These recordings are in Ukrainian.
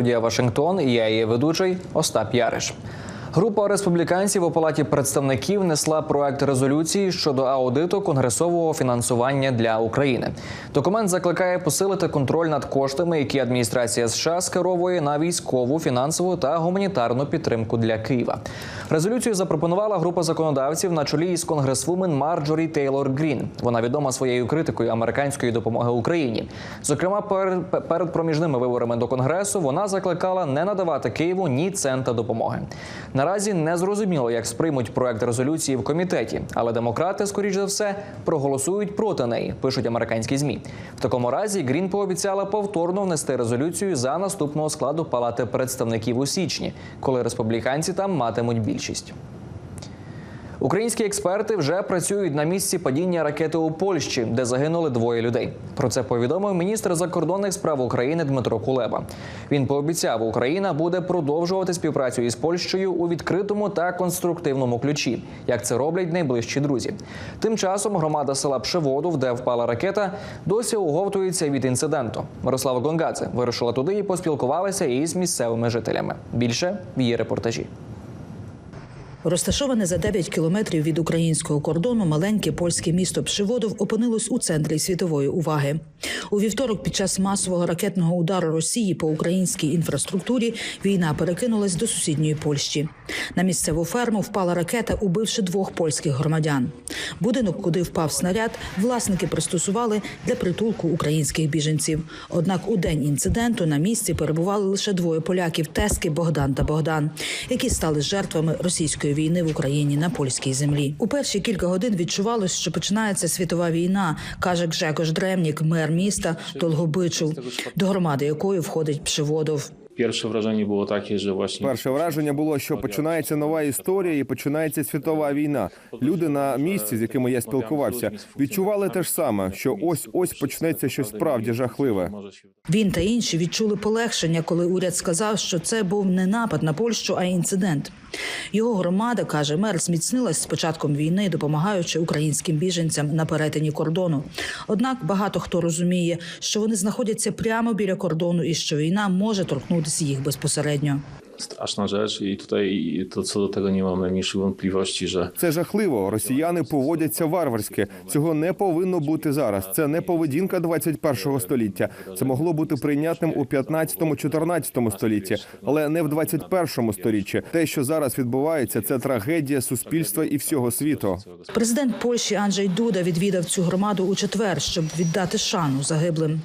Студія Вашингтон і я її ведучий Остап Яриш. Група республіканців у палаті представників несла проект резолюції щодо аудиту конгресового фінансування для України. Документ закликає посилити контроль над коштами, які адміністрація США скеровує на військову, фінансову та гуманітарну підтримку для Києва. Резолюцію запропонувала група законодавців на чолі із конгресвумен Марджорі Тейлор Грін. Вона відома своєю критикою американської допомоги Україні. Зокрема, перед, проміжними виборами до конгресу вона закликала не надавати Києву ні цента допомоги. Наразі не зрозуміло, як сприймуть проект резолюції в комітеті, але демократи, скоріш за все, проголосують проти неї. Пишуть американські змі. В такому разі Грін пообіцяла повторно внести резолюцію за наступного складу палати представників у січні, коли республіканці там матимуть більшість. Українські експерти вже працюють на місці падіння ракети у Польщі, де загинули двоє людей. Про це повідомив міністр закордонних справ України Дмитро Кулеба. Він пообіцяв, Україна буде продовжувати співпрацю із Польщею у відкритому та конструктивному ключі, як це роблять найближчі друзі. Тим часом громада села Пшеводу, де впала ракета, досі оговтується від інциденту. Мирослава Гонгадзе вирушила туди і поспілкувалася із місцевими жителями. Більше в її репортажі. Розташоване за 9 кілометрів від українського кордону маленьке польське місто Пшиводов опинилось у центрі світової уваги. У вівторок, під час масового ракетного удару Росії по українській інфраструктурі, війна перекинулась до сусідньої Польщі. На місцеву ферму впала ракета, убивши двох польських громадян. Будинок, куди впав снаряд, власники пристосували для притулку українських біженців. Однак у день інциденту на місці перебували лише двоє поляків Тески Богдан та Богдан, які стали жертвами російської війни в Україні на польській землі. У перші кілька годин відчувалось, що починається світова війна, каже Гжекош Дремнік, мер міста Долгобичу, до громади якої входить Пшеводов. Pierwsze wrażenie było takie, że właśnie Перше враження було, що починається нова історія і починається світова війна. Люди на місці, з якими я спілкувався, відчували те ж саме, що ось ось почнеться щось справді жахливе. Він та інші відчули полегшення, коли уряд сказав, що це був не напад на Польщу, а інцидент. Його громада каже, мер зміцнилась з початком війни, допомагаючи українським біженцям на перетині кордону. Однак багато хто розуміє, що вони знаходяться прямо біля кордону і що війна може торкнутися їх безпосередньо. Straszna rzecz i tutaj to co do tego nie mam najmniejszych wątpliwości, że Це жахливо. Росіяни поводяться варварськи. Цього не повинно бути зараз. Це не поведінка 21-го століття. Це могло бути прийнятним у 15-14 столітті, але не в 21-му сторіччі. Те, що зараз відбувається, це трагедія суспільства і всього світу. Президент Польщі Анджей Дуда відвідав цю громаду у четвер, щоб віддати шану загиблим.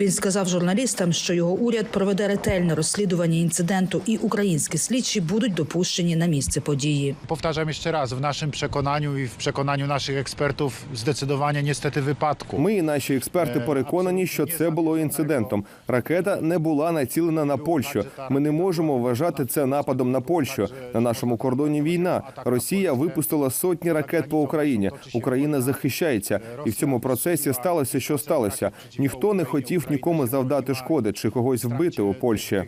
Він сказав журналістам, що його уряд проведе ретельне розслідування інциденту, і українські слідчі будуть допущені на місце події. Powtarzam jeszcze raz, w naszym przekonaniu i w przekonaniu naszych ekspertów zdecydowanie niestety wypadku. Ми і наші експерти переконані, що це було інцидентом. Ракета не була націлена на Польщу. Ми не можемо вважати це нападом на Польщу. На нашому кордоні війна. Росія випустила сотні ракет по Україні. Україна захищається, і в цьому процесі сталося, що сталося. Ніхто не хотів нікому завдати шкоди чи когось вбити у Польщі.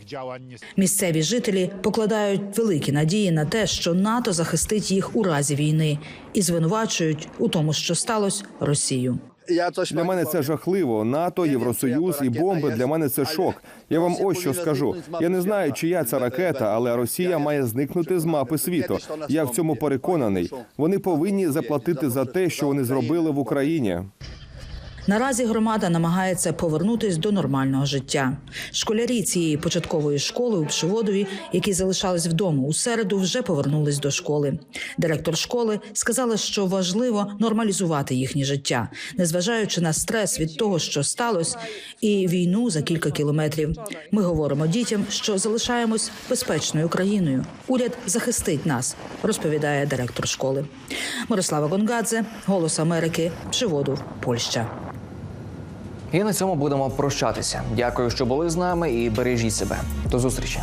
Місцеві жителі покладають великі надії на те, що НАТО захистить їх у разі війни, і звинувачують у тому, що сталося Росію. Для мене це жахливо. НАТО, Євросоюз і бомби для мене це шок. Я вам ось що скажу. Я не знаю, чия це ракета, але Росія має зникнути з мапи світу. Я в цьому переконаний. Вони повинні заплатити за те, що вони зробили в Україні. Наразі громада намагається повернутись до нормального життя. Школярі цієї початкової школи у Пшеводові, які залишались вдома у середу, вже повернулись до школи. Директор школи сказала, що важливо нормалізувати їхнє життя, незважаючи на стрес від того, що сталося, і війну за кілька кілометрів. Ми говоримо дітям, що залишаємось безпечною країною. Уряд захистить нас, розповідає директор школи. Мирослава Гонгадзе, Голос Америки, Пшеводов, Польща. І на цьому будемо прощатися. Дякую, що були з нами, і бережіть себе. До зустрічі.